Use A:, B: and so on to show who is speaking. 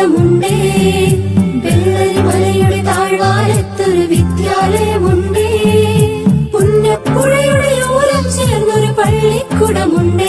A: പള്ളിക്കുടമുണ്ടേ വെള്ളരി പുന്നപ്പുഴയുടെ ഓരം ചേർന്നൊരു പള്ളിക്കുടമുണ്ടേ.